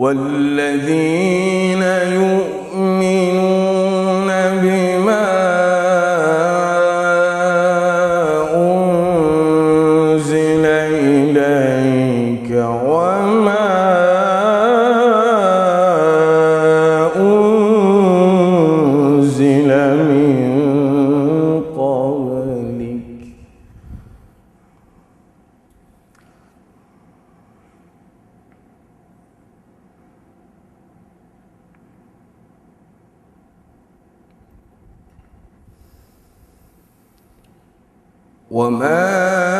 والذين 我们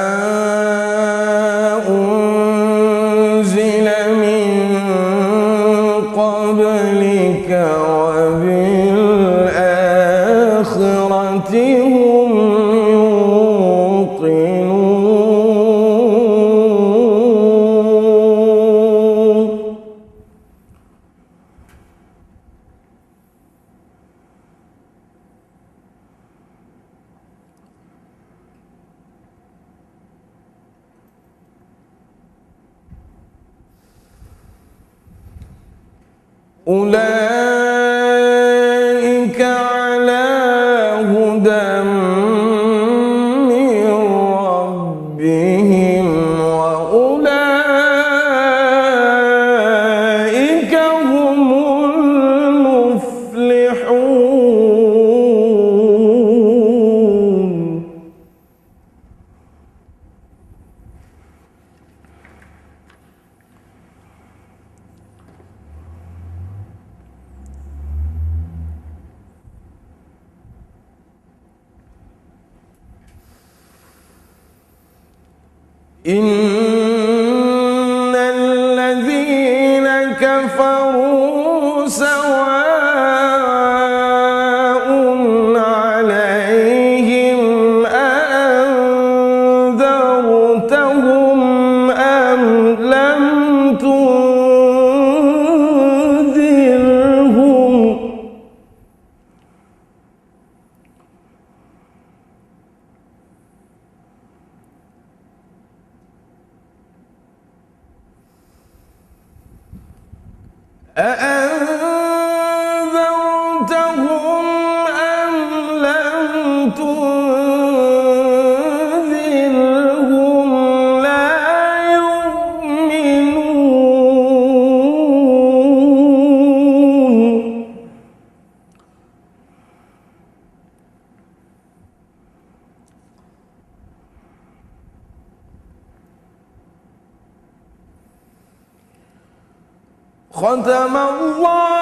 ختم الله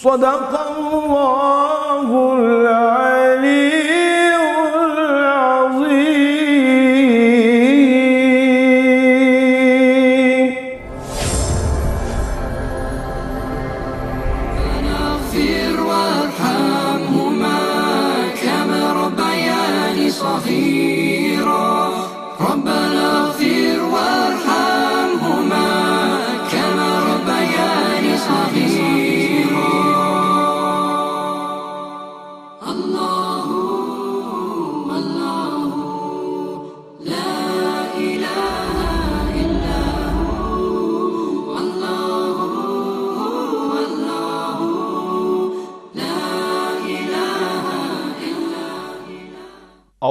صدق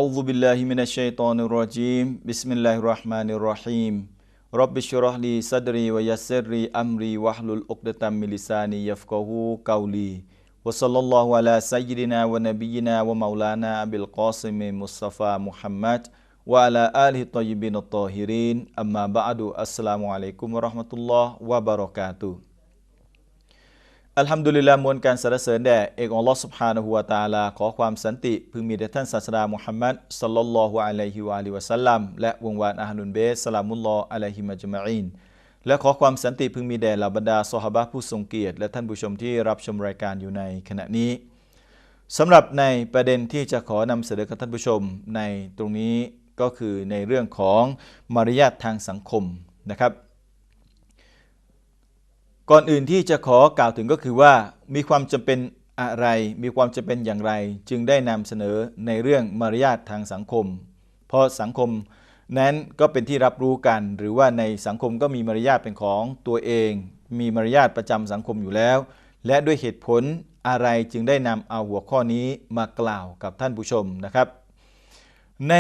A'udzu billahi minasyaitonir rajim. Bismillahirrahmanirrahim. Rabbi syurah li sadri wa yassirli amri wahlul uqdatam min lisani yafqahu qawli. Wa sallallahu ala sayyidina wa nabiyyina wa maulana Abil Qasim Mustafa Muhammad wa ala alihi tayyibin at-tahirin. Amma ba'du. Assalamu alaikum warahmatullahi wabarakatuh. อัลฮัมดุลิลลาห์มวลการสรรเสริญแด่เอกอัลลอฮ์สุบฮานะฮูวาตาลา ขอความสันติ พึงมีแด่ท่านศาสดามุฮัมมัดสัลลัลลอฮุอะลัยฮิวะลิวะสัลลัมและวงวานอาฮนุนเบสสลามุลลอฮ์อะลัยฮิมะจุมาอินและขอความสันติพึงมีแด่เหล่าบรรดาซอฮาบะผู้ทรงเกียรติ และท่านผู้ชมที่รับชมรายการอยู่ในขณะนี้สำหรับในประเด็นที่จะขอนำเสนอกับท่านผู้ชมในตรงนี้ก็คือในเรื่องของมารยาททางสังคมนะครับ ก่อนอื่นที่จะขอกล่าวถึงก็คือว่ามีความจำเป็นอะไร มีความจำเป็นอย่างไร จึงได้นำเสนอในเรื่องมารยาททางสังคม เพราะสังคมนั้นก็เป็นที่รับรู้กัน หรือว่าในสังคมก็มีมารยาทเป็นของตัวเอง มีมารยาทประจำสังคมอยู่แล้ว และด้วยเหตุผลอะไรจึงได้นำเอาหัวข้อนี้มากล่าวกับท่านผู้ชมนะครับ ใน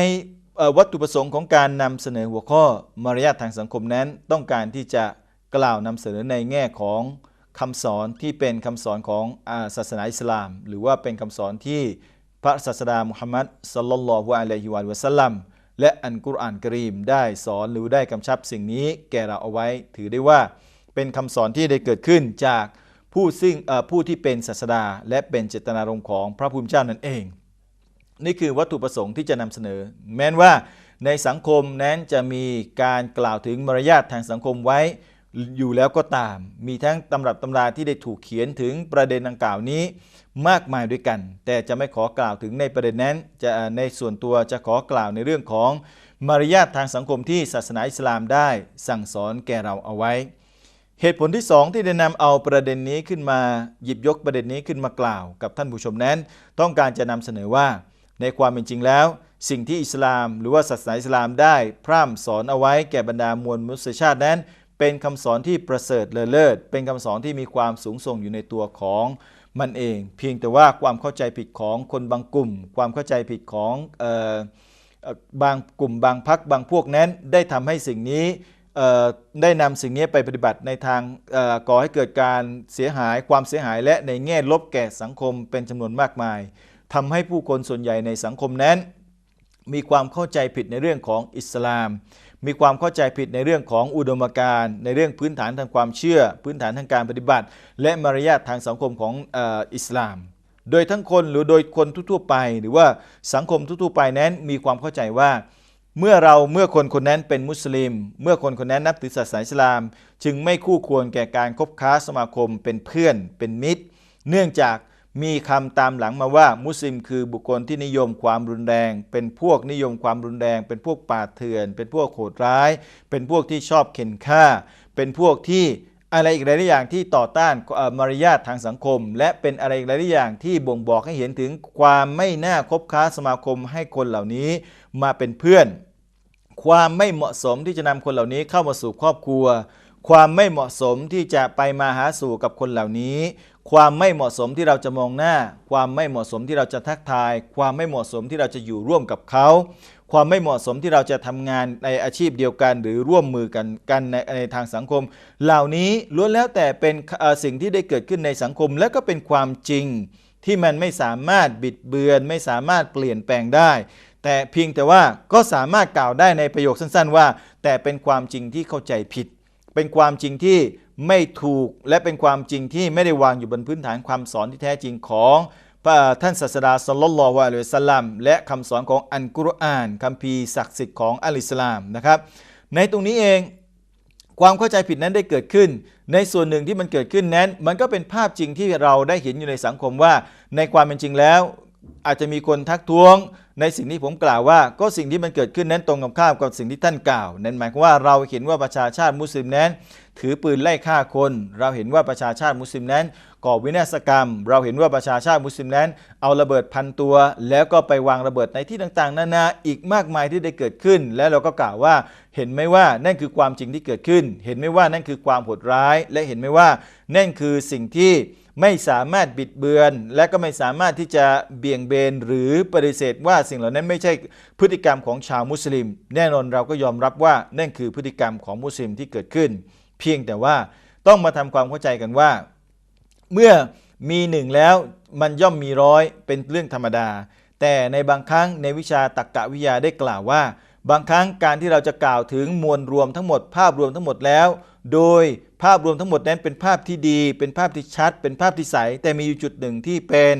วัตถุประสงค์ของการนำเสนอหัวข้อมารยาททางสังคมนั้น ต้องการที่จะ กล่าวนำเสนอในแง่ของคำสอนที่เป็นคำสอนของศาสนาอิสลาม หรือว่าเป็นคำสอนที่พระศาสดามุฮัมมัดสลลัลลอฮุอะลัยฮิวะสัลลัมและอันกุรอานกรีมได้สอนหรือได้กำชับสิ่งนี้แก่เราเอาไว้ ถือได้ว่าเป็นคำสอนที่ได้เกิดขึ้นจากผู้ซึ่งผู้ที่เป็นศาสดา และเป็นเจตนารมณ์ของพระผู้เป็นเจ้านั่นเอง นี่คือวัตถุประสงค์ที่จะนำเสนอ แม้นว่าในสังคมนั้นจะมีการกล่าวถึงมารยาททางสังคมไว้ อยู่แล้วก็ตาม มีทั้งตำรับตำราที่ได้ถูกเขียนถึงประเด็นดังกล่าวนี้มากมายด้วยกัน แต่จะไม่ขอกล่าวถึงในประเด็นนั้น จะในส่วนตัวจะขอกล่าวในเรื่องของมารยาททางสังคมที่ศาสนาอิสลามได้สั่งสอนแก่เราเอาไว้ เหตุผลที่สองที่ได้นำเอาประเด็นนี้ขึ้นมาหยิบยกประเด็นนี้ขึ้นมากล่าว กับท่านผู้ชมนั้น ต้องการจะนำเสนอว่า ในความเป็นจริงแล้ว สิ่งที่อิสลาม หรือว่าศาสนาอิสลามได้พร่ำสอนเอาไว้แก่บรรดามวลมนุษยชาตินั้น เป็นคำสอนที่ประเสริฐเลอเลิศ เป็นคำสอนที่มีความสูงส่งอยู่ในตัวของมันเอง เพียงแต่ว่าความเข้าใจผิดของคนบางกลุ่ม ความเข้าใจผิดของออบางกลุ่มบางพักบางพวกนั้นได้ทำให้สิ่งนี้ได้นำสิ่งนี้ไปปฏิบัติในทางก่อให้เกิดการเสียหายความเสียหายและในแง่ลบแก่สังคมเป็นจำนวนมากมายทำให้ผู้คนส่วนใหญ่ในสังคมนั้น มีความเข้าใจผิดในเรื่องของอิสลาม มีความเข้าใจผิดในเรื่องของอุดมการณ์ในเรื่องพื้นฐานทางความเชื่อ พื้นฐานทางการปฏิบัติ และมารยาททางสังคมของอ,อิสลาม โดยทั้งคนหรือโดยคนทั่วไป หรือว่าสังคมทั่วไปนั้นมีความเข้าใจว่า เมื่อเราเมื่อคนคนนั้นเป็นมุสลิม เมื่อคนคนนั้นนับถือศาสนาอิสลาม จึงไม่คู่ควรแก่การคบค้าสมาคมเป็นเพื่อนเป็นมิตร เนื่องจาก มีคำตามหลังมาว่า มุสลิมคือบุคคลที่นิยมความรุนแรง เป็นพวกนิยมความรุนแรง เป็นพวกป่าเถื่อน เป็นพวกโหดร้าย เป็นพวกที่ชอบเข็นฆ่า เป็นพวกที่อะไรอีกหลายอย่างที่ต่อต้านมารยาททางสังคม และเป็นอะไรอีกหลายอย่างที่บ่งบอกให้เห็นถึงความไม่น่าคบค้าสมาคมให้คนเหล่านี้มาเป็นเพื่อน ความไม่เหมาะสมที่จะนำคนเหล่านี้เข้ามาสู่ครอบครัว ความไม่เหมาะสมที่จะไปมาหาสู่กับคนเหล่านี้ ความไม่เหมาะสมที่เราจะมองหน้า ความไม่เหมาะสมที่เราจะทักทาย ความไม่เหมาะสมที่เราจะอยู่ร่วมกับเขา ความไม่เหมาะสมที่เราจะทำงานในอาชีพเดียวกัน หรือร่วมมือกันกันในในทางสังคม เหล่านี้ล้วนแล้วแต่เป็นสิ่งที่ได้เกิดขึ้นในสังคม และก็เป็นความจริงที่มันไม่สามารถบิดเบือน ไม่สามารถเปลี่ยนแปลงได้ แต่เพียงแต่ว่าก็สามารถกล่าวได้ในประโยคสั้น ๆ ว่า แต่เป็นความจริงที่เข้าใจผิด เป็นความจริงที่ไม่ถูกและเป็นความจริงที่ไม่ได้วางอยู่บนพื้นฐานความสอนที่แท้จริงของพระท่านศาสดาสลลลอฮุอะลัยฮิวะสัลลัมและคำสอนของอันกุรอานคัมภีร์ศักดิ์สิทธิ์ของอัลอิสลามนะครับ ในตรงนี้เองความเข้าใจผิดนั้นได้เกิดขึ้น ในส่วนหนึ่งที่มันเกิดขึ้นนั้น มันก็เป็นภาพจริงที่เราได้เห็นอยู่ในสังคมว่า ในความเป็นจริงแล้ว อาจจะมีคนทักท้วงในสิ่งที่ผมกล่าวว่า ก็สิ่งที่มันเกิดขึ้นนั้นตรงกับข้ามกับสิ่งที่ท่านกล่าว นั่นหมายความว่าเราเห็นว่าประชาชาติมุสลิมนั้น ถือปืนไล่ฆ่าคน เราเห็นว่าประชาชาติมุสลิมนั้น ก่อวินาศกรรม เราเห็นว่าประชาชาติมุสลิมนั้น เอาระเบิดพันตัว แล้วก็ไปวางระเบิดในที่ต่างๆ นานาอีกมากมายที่ได้เกิดขึ้น และเราก็กล่าวว่า เห็นไหมว่านั่นคือความจริงที่เกิดขึ้น เห็นไหมว่านั่นคือความโหดร้าย และเห็นไหมว่านั่นคือสิ่งที่ ไม่สามารถบิดเบือน และก็ไม่สามารถที่จะเบี่ยงเบนหรือปฏิเสธว่าสิ่งเหล่านั้นไม่ใช่พฤติกรรมของชาวมุสลิม แน่นอนเราก็ยอมรับว่านั่นคือพฤติกรรมของมุสลิมที่เกิดขึ้น เพียงแต่ว่าต้องมาทำความเข้าใจกันว่า เมื่อมีหนึ่งแล้วมันย่อมมีร้อยเป็นเรื่องธรรมดา แต่ในบางครั้งในวิชาตรรกะวิทยาได้กล่าวว่า บางครั้งการที่เราจะกล่าวถึงมวลรวมทั้งหมดภาพรวมทั้งหมดแล้ว โดย ภาพรวมทั้งหมดนั้นเป็นภาพที่ดี เป็นภาพที่ชัด เป็นภาพที่ใส แต่มีอยู่จุดหนึ่งที่เป็น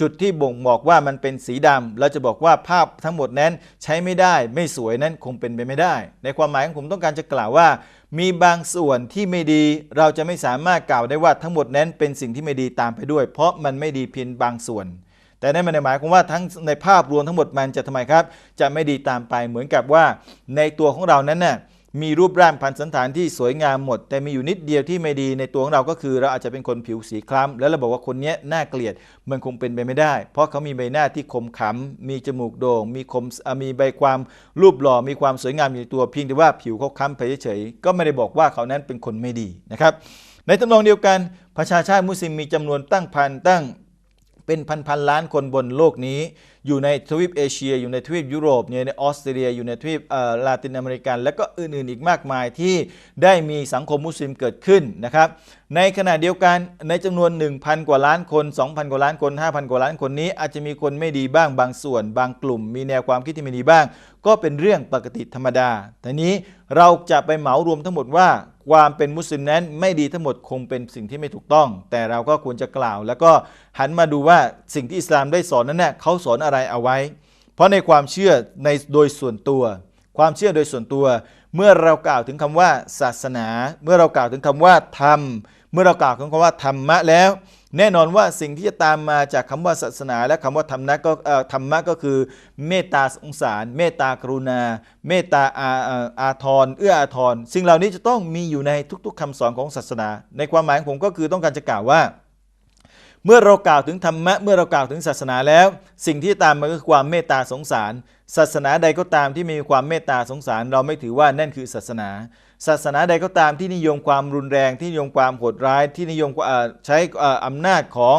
จุดที่บ่งบอกว่ามันเป็นสีดำเราจะบอกว่าภาพทั้งหมดนั้นใช้ไม่ได้ไม่สวยนั้นคงเป็นไปไม่ได้ ในความหมายของผมต้องการจะกล่าวว่า มีบางส่วนที่ไม่ดี เราจะไม่สามารถกล่าวได้ว่าทั้งหมดนั้นเป็นสิ่งที่ไม่ดีตามไปด้วย เพราะมันไม่ดีเพียงบางส่วน แต่นั่นไม่ได้หมายความว่าทั้งในภาพรวมทั้งหมดมันจะทำไมครับ จะไม่ดีตามไปเหมือนกับว่า ในตัวของเรานั้นน่ะ มีรูปร่างพันสันฐานที่สวยงามหมด แต่มีอยู่นิดเดียวที่ไม่ดีในตัวของเราก็คือ เราอาจจะเป็นคนผิวสีคล้ำแล้วเราบอกว่าคนนี้น่าเกลียดมันคงเป็นไปไม่ได้ เพราะเขามีใบหน้าที่คมขำมีจมูกโด่ง มีคมมีใบความรูปหล่อมีความสวยงามอยู่ในตัวเพียงแต่ว่าผิวเขาคล้ำไปเฉยๆก็ไม่ได้บอกว่าเขานั้นเป็นคนไม่ดีนะครับ ในทำนองเดียวกันประชาชาติมุสลิมมีจำนวนตั้งพันตั้งเป็นพันพันล้านคนบนโลกนี้อยู่ในทวีปเอเชีย อยู่ในทวีปยุโรปอยู่ในออสเตรเลีย อยู่ในทวีปลาตินอเมริกัน และก็อื่นๆอีกมากมายที่ได้มีสังคมมุสลิมเกิดขึ้นนะครับในขณะเดียวกันในจำนวน 1,000 กว่าล้านคน 2,000 กว่าล้านคน 5,000 กว่าล้านคนนี้ อาจจะมีคนไม่ดีบ้างบางส่วน บางกลุ่ม มีแนวความคิดที่ไม่ดีบ้าง ก็เป็นเรื่องปกติธรรมดาทีนี้เราจะไปเหมารวมทั้งหมดว่าความเป็นมุสลิมนั้นไม่ดีทั้งหมดคงเป็นสิ่งที่ไม่ถูกต้อง แต่เราก็ควรจะกล่าว แล้วก็หันมาดูว่าสิ่งที่อิสลามได้สอนนั้นน่ะเขาสอนอะไรเอาไว้ เพราะในความเชื่อในโดยส่วนตัว ความเชื่อโดยส่วนตัว เมื่อเรากล่าวถึงคำว่าศาสนา เมื่อเรากล่าวถึงคำว่าธรรม เมื่อเรากล่าวถึงคำว่าธรรมะแล้ว แน่นอนว่าสิ่งที่จะตามมาจากคำว่าศาสนา และคำว่าธรรมะก็ธรรมะก็คือเมตตาสงสาร เมตตากรุณา เมตตาอาอาทรเอื้ออาทรสิ่งเหล่านี้จะต้องมีอยู่ในทุกๆคำสอนของศาสนา ในความหมายของผมก็คือต้องการจะกล่าวว่า เมื่อเรากล่าวถึงธรรมะเมื่อเรากล่าวถึงศาสนาแล้ว สิ่งที่ตามมาก็คือความเมตตาสงสาร ศาสนาใดก็ตามที่มีความเมตตาสงสาร เราไม่ถือว่านั่นคือศาสนา ศาสนาใดก็ตามที่นิยมความรุนแรงที่นิยมความโหดร้ายที่นิยมใช้อำนาจของ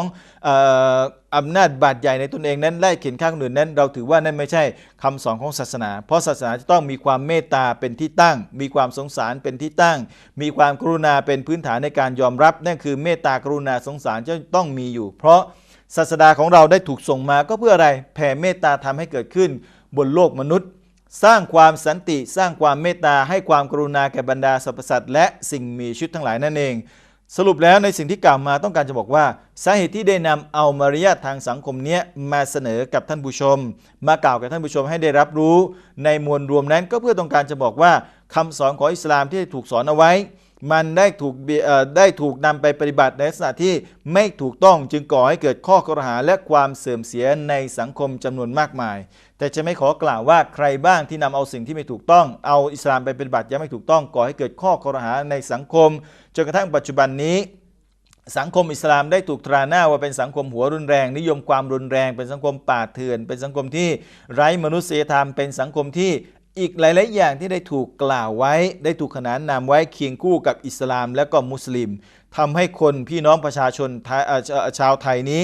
อำนาจบาดใหญ่ในตนเองนั้นไล่เข็นข้างคนอื่นนั้น เราถือว่านั่นไม่ใช่คำสอนของศาสนา เพราะศาสนาจะต้องมีความเมตตาเป็นที่ตั้ง มีความสงสารเป็นที่ตั้ง มีความกรุณาเป็นพื้นฐานในการยอมรับ นั่นคือเมตตากรุณาสงสารจะต้องมีอยู่ เพราะศาสดาของเราได้ถูกส่งมาก็เพื่ออะไรแผ่เมตตาทำให้เกิดขึ้นบนโลกมนุษย์ สร้างความสันติสร้างความเมตตาให้ความกรุณาแก่บรรดาสรรพสัตว์และสิ่งมีชีวิตทั้งหลายนั่นเอง สรุปแล้วในสิ่งที่กล่าวมาต้องการจะบอกว่า สาเหตุที่ได้นำเอามารยาททางสังคมเนี้ยมาเสนอกับท่านผู้ชม มากล่าวกับท่านผู้ชมให้ได้รับรู้ ในมวลรวมนั้นก็เพื่อต้องการจะบอกว่าคำสอนของอิสลามที่ถูกสอนเอาไว้ มันได้ถูกได้ถูกนำไปปฏิบัติในลักษณะที่ไม่ถูกต้องจึงก่อให้เกิดข้อกรหาและความเสื่อมเสียในสังคมจำนวนมากมาย แต่จะไม่ขอกล่าวว่าใครบ้างที่นำเอาสิ่งที่ไม่ถูกต้อง เอาอิสลามไปปฏิบัติยังไม่ถูกต้องก่อให้เกิดข้อกรหาในสังคมจนกระทั่งปัจจุบันนี้สังคมอิสลามได้ถูกตราหน้าว่าเป็นสังคมหัวรุนแรง นิยมความรุนแรง เป็นสังคมป่าเถื่อน เป็นสังคมที่ไร้มนุษยธรรม เป็นสังคมที่ อีกหลาย ๆ อย่างที่ได้ถูกกล่าวไว้ ได้ถูกขนานนามไว้เคียงคู่กับอิสลามและก็มุสลิมทำให้คนพี่น้องประชาชนชาวไทยนี้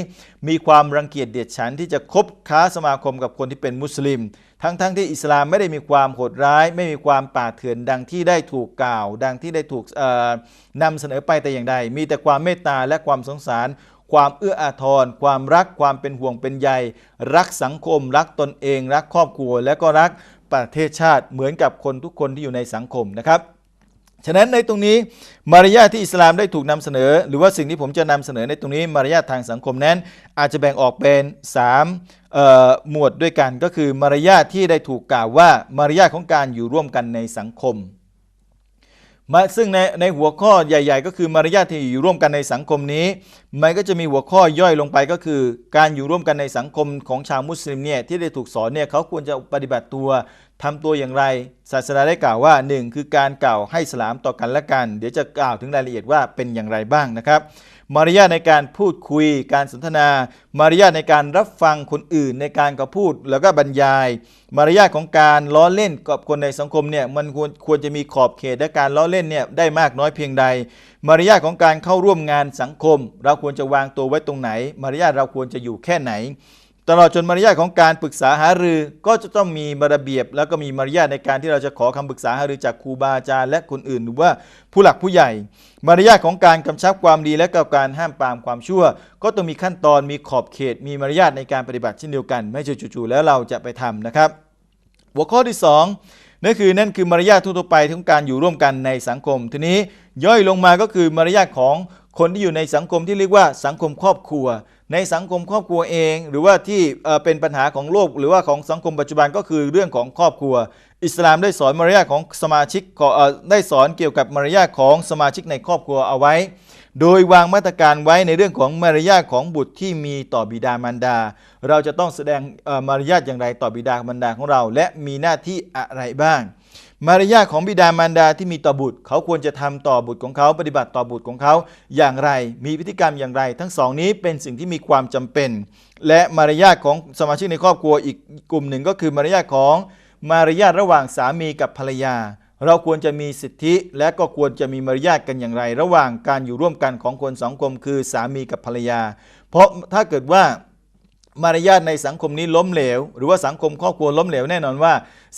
มีความรังเกียจเดียดฉันที่จะคบค้าสมาคมกับคนที่เป็นมุสลิม ทั้งๆทที่อิสลามไม่ได้มีความโหดร้าย ไม่มีความป่าเถื่อนดังที่ได้ถูกกล่าว ดังที่ได้ถูกเอ่อนำเสนอไปแต่อย่างใด มีแต่ความเมตตาและความสงสารความเอื้ออาทร ความรัก ความเป็นห่วงเป็นใย รักสังคม รักตนเอง รักครอบครัว และก็รัก ประเทศชาติเหมือนกับคนทุกคนที่อยู่ในสังคมนะครับ ฉะนั้นในตรงนี้มารยาทที่อิสลามได้ถูกนำเสนอ หรือว่าสิ่งที่ผมจะนำเสนอในตรงนี้มารยาททางสังคมนั้น อาจจะแบ่งออกเป็น3หมวดด้วยกัน ก็คือมารยาทที่ได้ถูกกล่าวว่ามารยาทของการอยู่ร่วมกันในสังคม มาซึ่งในในหัวข้อใหญ่ ๆ ก็คือมารยาทที่อยู่ร่วมกันในสังคมนี้ มันก็จะมีหัวข้อย่อยลงไปก็คือ การอยู่ร่วมกันในสังคมของชาวมุสลิมเนี่ยที่ได้ถูกสอนเนี่ยเขาควรจะปฏิบัติตัวทำตัวอย่างไร ศาสนาได้กล่าวว่า 1 คือการกล่าวให้สลามต่อกันและกัน เดี๋ยวจะกล่าวถึงรายละเอียดว่าเป็นอย่างไรบ้างนะครับ มารยาทในการพูดคุยการสนทนา มารยาทในการรับฟังคนอื่นในการกระพูดแล้วก็บรรยาย มารยาทของการล้อเล่นกับคนในสังคมเนี่ยมันควรควรจะมีขอบเขตและการล้อเล่นเนี่ยได้มากน้อยเพียงใด มารยาทของการเข้าร่วมงานสังคม เราควรจะวางตัวไว้ตรงไหน มารยาทเราควรจะอยู่แค่ไหน ตลอดจนมารยาทของการปรึกษาหารือก็จะต้องมีระเบียบ แล้วก็มีมารยาทในการที่เราจะขอคำปรึกษาหารือจากครูบาอาจารย์และคนอื่น หรือว่าผู้หลักผู้ใหญ่ มารยาทของการกำชับความดีและก็การห้ามปรามความชั่ว ก็ต้องมีขั้นตอนมีขอบเขต มีมารยาทในการปฏิบัติเช่นเดียวกัน ไม่ใช่จู่ๆแล้วเราจะไปทำนะครับ หัวข้อที่ 2 นั่นคือนั่นคือมารยาททั่วไปของการอยู่ร่วมกันในสังคม ทีนี้ย่อยลงมาก็คือมารยาทของ คนที่อยู่ในสังคมที่เรียกว่าสังคมครอบครัว ในสังคมครอบครัวเอง หรือว่าที่เป็นปัญหาของโลก หรือว่าของสังคมปัจจุบันก็คือเรื่องของครอบครัว อิสลามได้สอนมารยาทของสมาชิกได้สอนเกี่ยวกับมารยาทของสมาชิกในครอบครัวเอาไว้ โดยวางมาตรการไว้ในเรื่องของมารยาทของบุตรที่มีต่อบิดามารดา เราจะต้องแสดงมารยาทอย่างไรต่อบิดามารดาของเรา และมีหน้าที่อะไรบ้าง มารยาทของบิดามารดาที่มีต่อบุตร เขาควรจะทำต่อบุตรของเขาปฏิบัติต่อบุตรของเขาอย่างไร มีพฤติกรรมอย่างไร ทั้งสองนี้เป็นสิ่งที่มีความจำเป็น และมารยาทของสมาชิกในครอบครัวอีกกลุ่มหนึ่งก็คือมารยาทของมารยาทระหว่างสามีกับภรรยา เราควรจะมีสิทธิ และก็ควรจะมีมารยาทกันอย่างไร ระหว่างการอยู่ร่วมกันของคนสองคมคือสามีกับภรรยา เพราะถ้าเกิดว่ามารยาทในสังคมนี้ล้มเหลว หรือว่าสังคมครอบครัวล้มเหลวแน่นอนว่า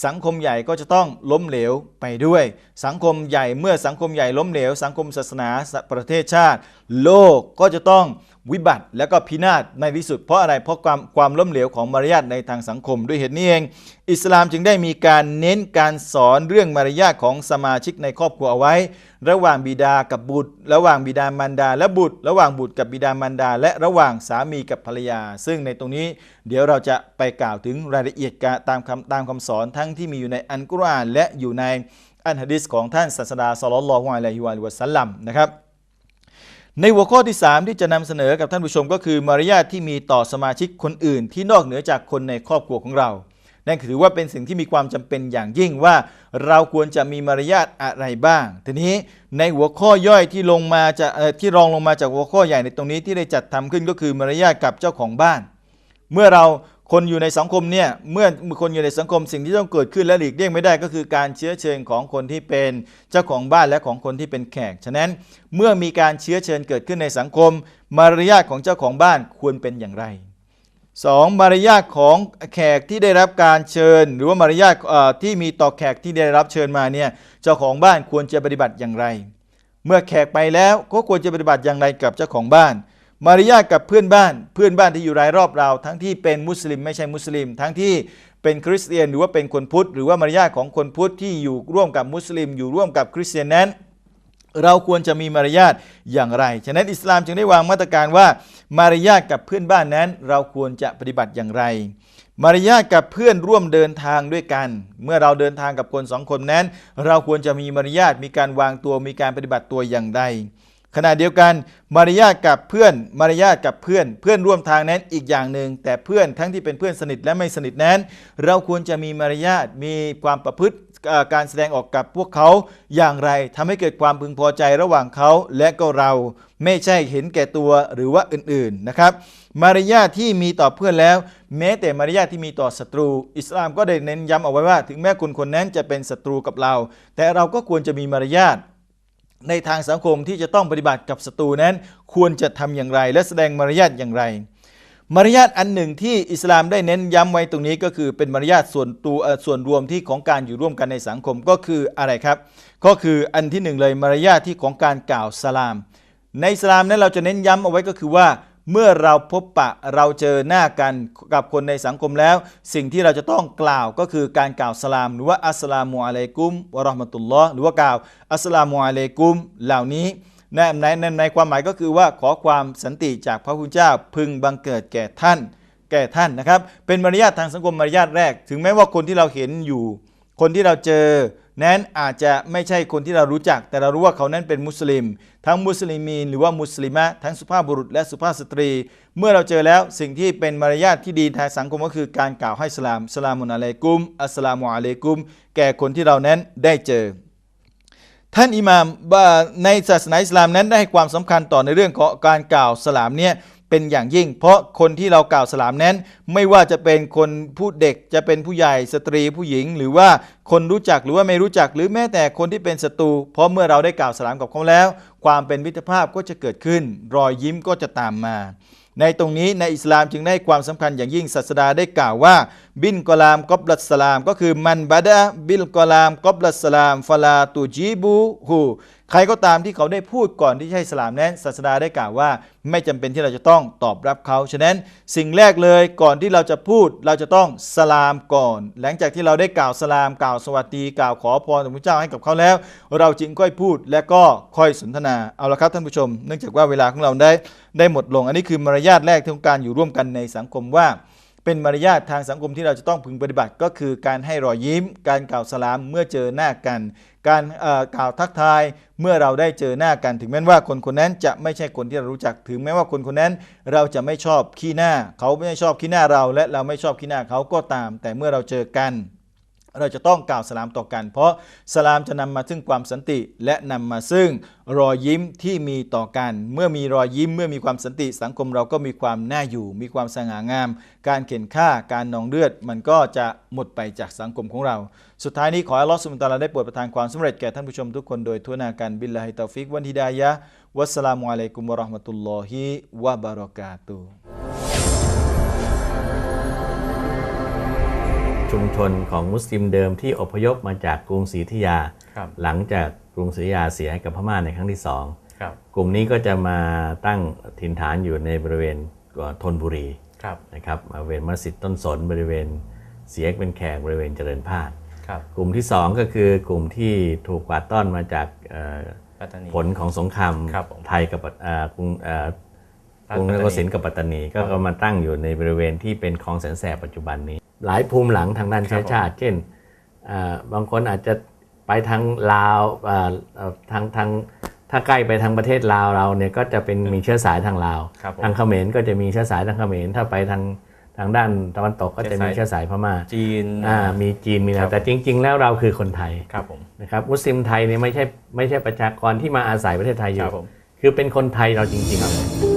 สังคมใหญ่ก็จะต้องล้มเหลวไปด้วย สังคมใหญ่เมื่อสังคมใหญ่ล้มเหลว สังคมศาสนาประเทศชาติ โลกก็จะต้องวิบัติแล้วก็พินาศในที่สุดเพราะอะไรเพราะความความล้มเหลวของมารยาทในทางสังคม ด้วยเหตุนี้เอง อิสลามจึงได้มีการเน้นการสอนเรื่องมารยาทของสมาชิกในครอบครัวเอาไว้ ระหว่างบิดากับบุตร ระหว่างบิดามารดา และบุตร ระหว่างบุตรกับบิดามารดา และระหว่างสามีกับภรรยา ซึ่งในตรงนี้ เดี๋ยวเราจะไปกล่าวถึงรายละเอียดการตามคำตามคำสอนทั้งที่มีอยู่ในอันกุรอานและอยู่ในอันฮะดิษของท่านศาสดาศ็อลลลอฮุอะลัยฮิวะลิวะซัลลัมนะครับในหัวข้อที่ 3 ที่จะนำเสนอกับท่านผู้ชมก็คือมารยาทที่มีต่อสมาชิกคนอื่น ที่นอกเหนือจากคนในครอบครัวของเรา นั่นถือว่าเป็นสิ่งที่มีความจำเป็นอย่างยิ่งว่า เราควรจะมีมารยาทอะไรบ้าง ทีนี้ในหัวข้อย่อยที่ลงมาจะที่รองลงมาจากหัวข้อใหญ่ในตรงนี้ที่ได้จัดทำขึ้นก็คือมารยาทกับเจ้าของบ้าน เมื่อเราคนอยู่ในสังคมเนี่ยเมื่อคนอยู่ในสังคมสิ่งที่ต้องเกิดขึ้นและหลีกเลี่ยงไม่ได้ก็คือการเชื้อเชิญของคนที่เป็นเจ้าของบ้านและของคนที่เป็นแขก ฉะนั้นเมื่อมีการเชื้อเชิญเกิดขึ้นในสังคม มารยาทของเจ้าของบ้านควรเป็นอย่างไรสองมารยาทของแขกที่ได้รับการเชิญ หรือว่ามารยาทที่มีต่อแขกที่ได้รับเชิญมาเนี่ยเจ้าของบ้านควรจะปฏิบัติอย่างไร เมื่อแขกไปแล้วก็ควรจะปฏิบัติอย่างไรกับเจ้าของบ้าน มารยาทกับเพื่อนบ้าน เพื่อนบ้านที่อยู่รายรอบเรา ทั้งที่เป็นมุสลิมไม่ใช่มุสลิม ทั้งที่เป็นคริสเตียนหรือว่าเป็นคนพุทธ หรือว่ามารยาทของคนพุทธที่อยู่ร่วมกับมุสลิม อยู่ร่วมกับคริสเตียนนั้น เราควรจะมีมารยาทอย่างไร ฉะนั้นอิสลามจึงได้วางมาตรการว่ามารยาทกับเพื่อนบ้านนั้น เราควรจะปฏิบัติอย่างไร มารยาทกับเพื่อนร่วมเดินทางด้วยกัน เมื่อเราเดินทางกับคนสองคนนั้น เราควรจะมีมารยาทมีการวางตัวมีการปฏิบัติตัวอย่างใด ขณะเดียวกันมารยาทกับเพื่อนมารยาทกับเพื่อน เพื่อนร่วมทางนั้นอีกอย่างหนึ่ง แต่เพื่อนทั้งที่เป็นเพื่อนสนิทและไม่สนิทนั้น เราควรจะมีมารยาทมีความประพฤติการแสดงออกกับพวกเขาอย่างไรทำให้เกิดความพึงพอใจระหว่างเขาและก็เราไม่ใช่เห็นแก่ตัวหรือว่าอื่นๆนะครับ มารยาทที่มีต่อเพื่อนแล้ว แม้แต่มารยาทที่มีต่อศัตรู อิสลามก็ได้เน้นย้ำเอาไว้ว่า ถึงแม้คนคนนั้นจะเป็นศัตรูกับเรา แต่เราก็ควรจะมีมารยาท ในทางสังคมที่จะต้องปฏิบัติกับศัตรูนั้น ควรจะทำอย่างไร และแสดงมารยาทอย่างไร มารยาทอันหนึ่งที่อิสลามได้เน้นย้ำไว้ตรงนี้ก็คือเป็นมารยาทส่วนตัวส่วนรวมที่ของการอยู่ร่วมกันในสังคมก็คืออะไรครับ ก็คืออันที่หนึ่งเลยมารยาทที่ของการกล่าวสลาม ในอิสลามนั้นเราจะเน้นย้ำเอาไว้ก็คือว่า เมื่อเราพบปะเราเจอหน้ากันกับคนในสังคมแล้ว สิ่งที่เราจะต้องกล่าวก็คือการกล่าวสลาม หรือว่าอัสลามุอะลัยกุมวะราะห์มะตุลลอฮ์หรือว่ากล่าวอัสลามุอะลัยกุมเหล่านี้ในในในในความหมายก็คือว่าขอความสันติจากพระพุทธเจ้าพึงบังเกิดแก่ท่าน แก่ท่านนะครับ เป็นมารยาททางสังคมมารยาทแรก ถึงแม้ว่าคนที่เราเห็นอยู่ คนที่เราเจอ นั้นอาจจะไม่ใช่คนที่เรารู้จัก แต่เรารู้ว่าเขานั้นเป็นมุสลิม ทั้งมุสลิมีนหรือว่ามุสลิมะทั้งสุภาพบุรุษและสุภาพสตรี เมื่อเราเจอแล้วสิ่งที่เป็นมารยาทที่ดีทางสังคมก็คือการกล่าวให้สลามสลามุอะลัยกุมอัสลามุอะลัยกุม แก่คนที่เรานั้นได้เจอ ท่านอิหม่ามในศาสนาอิสลามนั้นได้ให้ความสำคัญต่อในเรื่องของการกล่าวสลามเนี่ย เป็นอย่างยิ่ง เพราะคนที่เรากล่าวสลามนั้น ไม่ว่าจะเป็นคนผู้เด็กจะเป็นผู้ใหญ่สตรีผู้หญิง หรือว่าคนรู้จักหรือว่าไม่รู้จักหรือแม้แต่คนที่เป็นศัตรูเพราะเมื่อเราได้กล่าวสลามกับเขาแล้ว ความเป็นมิตรภาพก็จะเกิดขึ้น รอยยิ้มก็จะตามมา ในตรงนี้ในอิสลามจึงได้ความสำคัญอย่างยิ่งศาสดาได้กล่าวว่า บินกอลามกอบลัสสลาม ก็คือมันบาดะบิลกอลามกอบลัสสลามฟาลาตูจีบูฮูใครก็ตามที่เขาได้พูดก่อนที่จะให้สลามนั้นศาสดาได้กล่าวว่า ไม่จำเป็นที่เราจะต้องตอบรับเขาฉะนั้นสิ่งแรกเลยก่อนที่เราจะพูดเราจะต้องสลามก่อน หลังจากที่เราได้กล่าวสลามกล่าวสวัสดีกล่าวขอพรจากพระเจ้าให้กับเขาแล้ว เราจึงค่อยพูดและก็ค่อยสนทนาเอาละครับท่านผู้ชม เนื่องจากว่าเวลาของเราได้ได้หมดลง อันนี้คือมารยาทแรกของการอยู่ร่วมกันในสังคมว่า เป็นมารยาททางสังคมที่เราจะต้องพึงปฏิบัติ ก็คือการให้รอยยิ้ม การกล่าวสลามเมื่อเจอหน้ากัน การกล่าวทักทายเมื่อเราได้เจอหน้ากัน ถึงแม้ว่าคนคนนั้นจะไม่ใช่คนที่เรารู้จัก ถึงแม้ว่าคนคนนั้นเราจะไม่ชอบขี้หน้า เขาไม่ชอบขี้หน้าเรา และเราไม่ชอบขี้หน้าเขาก็ตาม แต่เมื่อเราเจอกัน เราจะต้องกล่าวสลามต่อกัน เพราะสลามจะนำมาซึ่งความสันติและนำมาซึ่งรอยยิ้มที่มีต่อกัน เมื่อมีรอยยิ้มเมื่อมีความสันติ สังคมเราก็มีความน่าอยู่ มีความสง่างาม การเข็นฆ่าการนองเลือด มันก็จะหมดไปจากสังคมของเรา สุดท้ายนี้ขออัลลอฮฺสุบฮานตาลาได้โปรดประทานความสำเร็จแก่ท่านผู้ชมทุกคนโดยทั่วนากันบิลลาฮิตาฟิกวันฮิดายะวัสสลามุอะลัยกุมวะราะห์มะตุลลอฮิวะบารอกาตุ ชุมชนของมุสลิมเดิมที่อพยพมาจากกรุงศรีอยุธยาครับหลังจากกรุงศรีอยุธยาเสียให้กับพม่าในครั้งที่สองครับกลุ่มนี้ก็จะมาตั้งถิ่นฐานอยู่ในบริเวณธนบุรีครับนะครับบริเวณมัสยิดต้นสนบริเวณเสียกเป็นแขกบริเวณเจริญพาดครับกลุ่มที่สองก็คือกลุ่มที่ถูกกวาดต้อนมาจากเอ่อปัตตานีผลของสงครามครับผมไทยกับปัตเอ่อกรุงเอ่อปัตกรุงนตานีครศรีกับปัตตานีก็ครับก็มาตั้งอยู่ในบริเวณที่เป็นคลองแสนแสบปัจจุบันนี้ หลายภูมิหลังทางด้านครัเชื้บอชาติ เช่นเอ่อบางคนอาจจะไปทางลาวเอ่อเอ่อทางทางถ้าใกล้ไปทางประเทศลาวเราเนี่ยก็จะเป็นมีเชื้อสายทางลาวครับผมทางเขมรก็จะมีเชื้อสายทางเขมรถ้าไปทางทางด้านตะวันตกก็จะมีเชื้เชื้ออสาสายยพม่าจีนอ่ามีจีนมีอะครัไรบแต่จริง ๆ แล้วเราคือคนไทยครับผมนะครับมุสลิมไทยเนี่ยไม่ใช่ไม่ใช่ประชากรที่มาอาศัยประเทศไทยอคยู่รับผมคือเป็นคนไทยเราจริงๆ